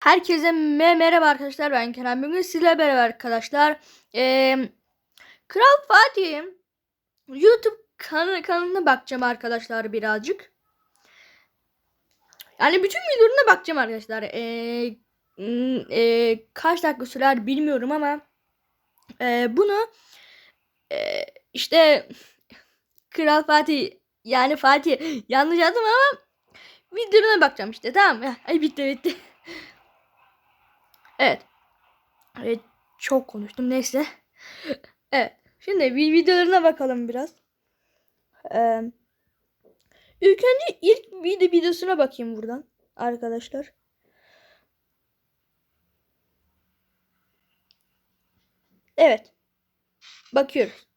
Herkese me- merhaba arkadaşlar ben Kerem bugün sizlerle beraber arkadaşlar eee, Kral Fatih'in YouTube kanalı kanalına bakacağım arkadaşlar birazcık. Yani bütün videolarına bakacağım arkadaşlar. M- eee, kaç dakika sürer bilmiyorum ama eee, bunu eee, işte Kral Fatih yani Fatih yanlış yazdım ama videolarına bakacağım işte tamam? Ay bitti bitti. Evet. Evet çok konuştum neyse. Evet. Şimdi bir videolarına bakalım biraz. Ee, ilk önce ilk video videosuna bakayım buradan arkadaşlar. Evet. Bakıyoruz.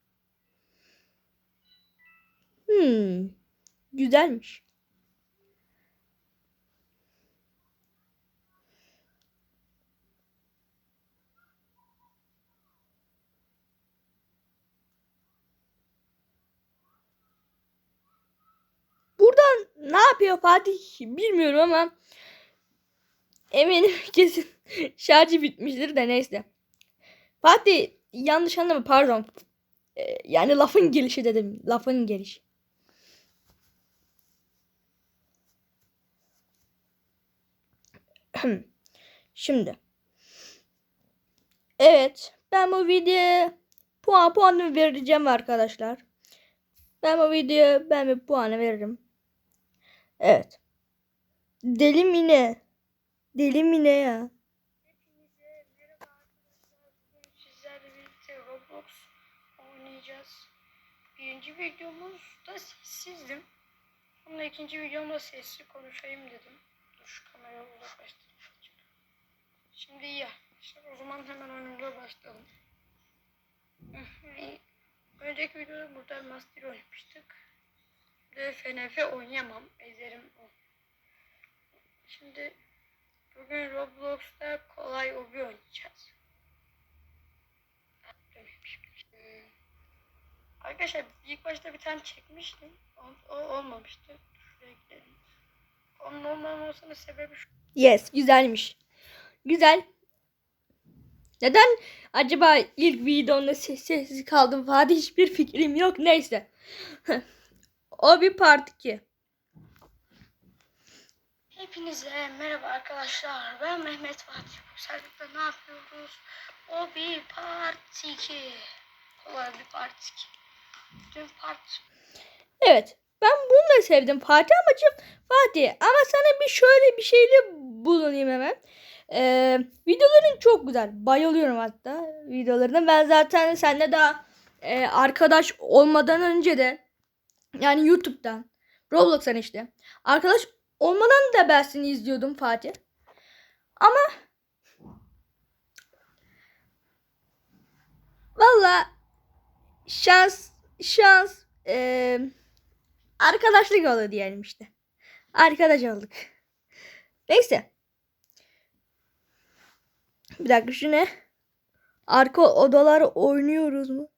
Hmm. Güzelmiş. Buradan ne yapıyor Fatih bilmiyorum ama eminim kesin şarjı bitmiştir de neyse. Fatih yanlış anlama pardon. Ee, yani lafın gelişi dedim. Lafın gelişi. Şimdi. Evet. Ben bu videoya puan puanımı vereceğim arkadaşlar. Ben bu videoya ben bir puanı veririm. Evet. Deli mi ne? Deli mi ne ya? Hepinize merhaba arkadaşlar. Bugün sizlerle birlikte Roblox oynayacağız. Birinci videomuzda sessizdim. Ama ikinci videomda sesli konuşayım dedim. Dur şu kamerayı uzaklaştırayım. Şimdi iyi. İşte o zaman hemen oyunumuza başlayalım. Önceki videoda burada Master oynamıştık. De FNF oynayamam. Ezerim o. Şimdi Bugün Roblox'ta kolay obi oynayacağız. Hmm. Arkadaşlar ilk başta bir tane çekmiştim. O, o olmamıştı. Şuraya. Onun olmamasının sebebi şu. Yes, güzelmiş. Güzel. Neden acaba ilk videomda ses- sessiz kaldım Fatih hiçbir fikrim yok neyse. O bir part 2. Hepinize merhaba arkadaşlar. Ben Mehmet Fatih. Servisde ne yapıyoruz? O bir part 2. Kolay bir part 2. Dün part Evet. Ben bunu da sevdim Fatih amacım Fatih ama sana bir şöyle bir şeyle bulunayım hemen. Ee, videoların çok güzel. Bayılıyorum hatta videolarına. Ben zaten seninle daha e, arkadaş olmadan önce de yani YouTube'dan Roblox'tan işte arkadaş olmadan da ben seni izliyordum Fatih. Ama valla şans şans eee arkadaşlık oldu diyelim işte. Arkadaş olduk. Neyse. Bir dakika şu ne? Arka odalar oynuyoruz mu?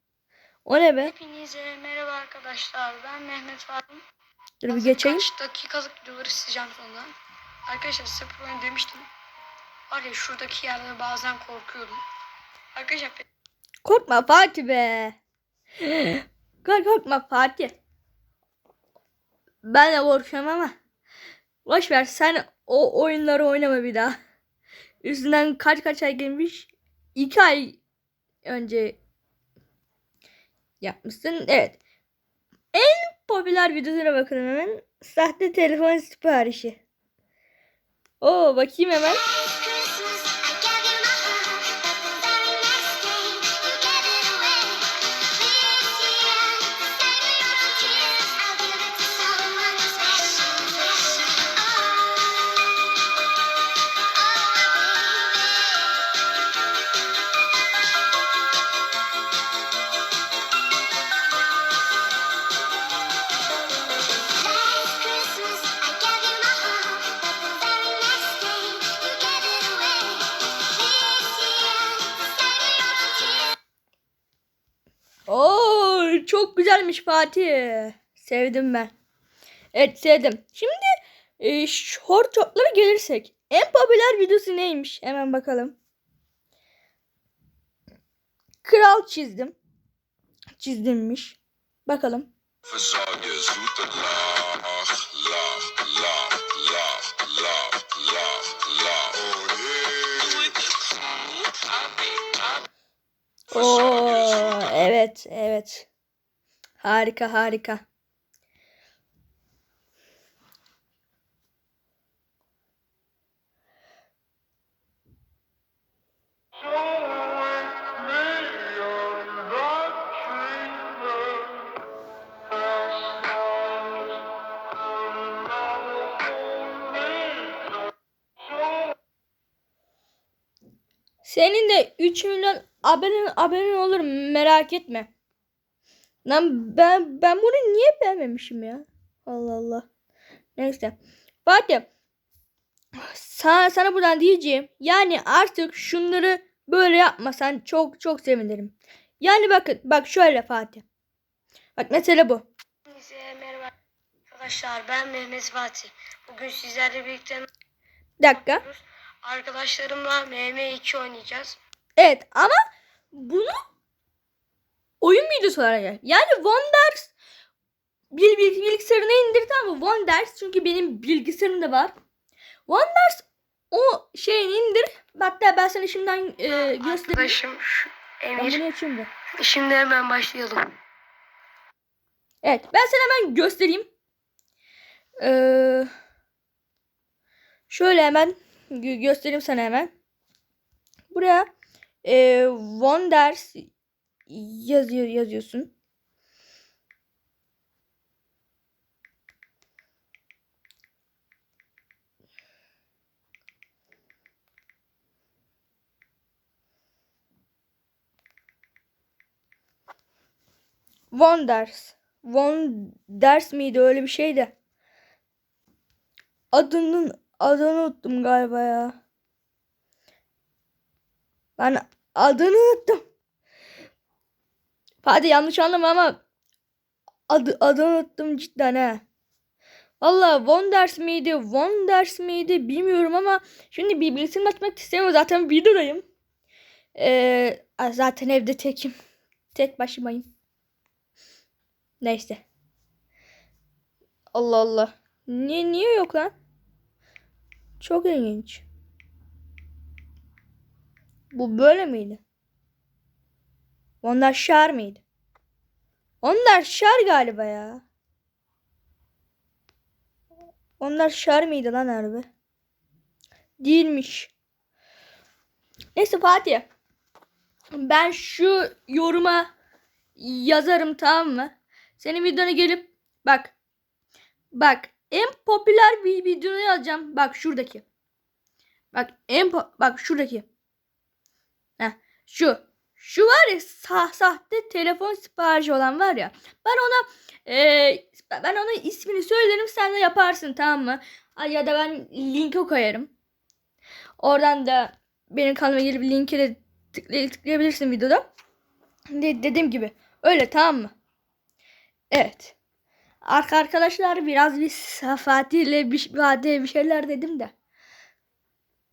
O ne be? Hepinize merhaba arkadaşlar. Ben Mehmet Fatih. Dur bir geçeyim. Kaç dakikalık videoları sileceğim sonra. Arkadaşlar size bu oyunu demiştim. Var ya şuradaki yerde bazen korkuyorum. Arkadaşlar Korkma Fatih be. Kork korkma Fatih. Ben de korkuyorum ama. Boş ver sen o oyunları oynama bir daha. Üstünden kaç kaç ay gelmiş? İki ay önce yapmışsın. Evet. En popüler videolara bakalım hemen. Sahte telefon siparişi. Oo bakayım hemen. Güzelmiş Fatih. Sevdim ben. Evet sevdim. Şimdi e, short shortlara gelirsek en popüler videosu neymiş? Hemen bakalım. Kral çizdim. Çizdimmiş. Bakalım. Oo, evet, evet. Harika, harika. Senin de 3 milyon abonen, abonen olur merak etme. Lan ben ben bunu niye beğenmemişim ya? Allah Allah. Neyse. Fatih. Sana, sana buradan diyeceğim. Yani artık şunları böyle yapmasan çok çok sevinirim. Yani bakın bak şöyle Fatih. Bak mesela bu. Merhaba arkadaşlar ben Mehmet Fatih. Bugün sizlerle birlikte Bir dakika. arkadaşlarımla MM2 oynayacağız. Evet ama bunu oyun videosu olarak yap. Yani Wonders bil, bil, bilgisayarına indir tamam mı? Wonders çünkü benim bilgisayarımda var. Wonders o şeyini indir. Hatta ben sana şimdiden e, göstereyim. Arkadaşım şu Ben Emir. bunu açayım da. Şimdi hemen başlayalım. Evet ben sana hemen göstereyim. Ee, şöyle hemen gö- göstereyim sana hemen. Buraya e, Wonders yazıyor yazıyorsun. Wonders. Wonders miydi öyle bir şeydi. Adının adını unuttum galiba ya. Ben adını unuttum. Hadi yanlış anlama ama adı, adını unuttum cidden ha. Valla Wonders miydi, Wonders miydi bilmiyorum ama şimdi bir bilgisayarımı açmak istemiyorum. Zaten videodayım. Ee, zaten evde tekim. Tek başımayım. Neyse. Allah Allah. Niye niye yok lan? Çok ilginç. Bu böyle miydi? Onlar şar mıydı? Onlar şar galiba ya. Onlar şar mıydı lan harbi? Değilmiş. Neyse Fatih. Ben şu yoruma yazarım tamam mı? Senin videona gelip bak. Bak en popüler bir videonu yazacağım. Bak şuradaki. Bak en bak şuradaki. Heh, şu. Şu var ya sah sahte telefon siparişi olan var ya. Ben ona e, ben ona ismini söylerim sen de yaparsın tamam mı? Ya da ben linki koyarım. Oradan da benim kanalıma gelip linki de tıklay- tıklayabilirsin videoda. De- dediğim gibi. Öyle tamam mı? Evet. Arka arkadaşlar biraz bir Fatih ile bir, bir şeyler dedim de.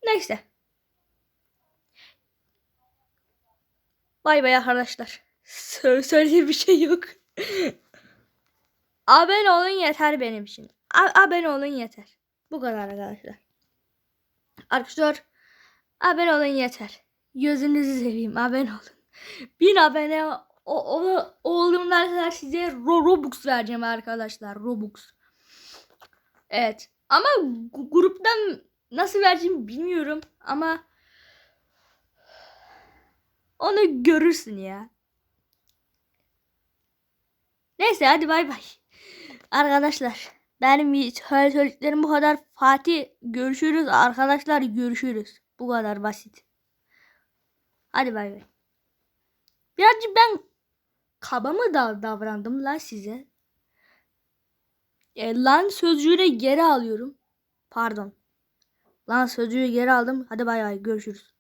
Neyse. Bay bay arkadaşlar. Sö söyleyecek bir şey yok. abone olun yeter benim için. A abone olun yeter. Bu kadar arkadaşlar. Arkadaşlar abone olun yeter. Gözünüzü seveyim abone olun. Bin abone o, o, olduğumdan kadar size Ro- Robux vereceğim arkadaşlar. Robux. Evet. Ama gruptan nasıl vereceğimi bilmiyorum. Ama onu görürsün ya. Neyse hadi bay bay. Arkadaşlar benim söyle- söylediklerim bu kadar. Fatih görüşürüz. Arkadaşlar görüşürüz. Bu kadar basit. Hadi bay bay. Birazcık ben kaba mı da davrandım lan size? E, lan sözcüğü geri alıyorum. Pardon. Lan sözcüğü geri aldım. Hadi bay bay görüşürüz.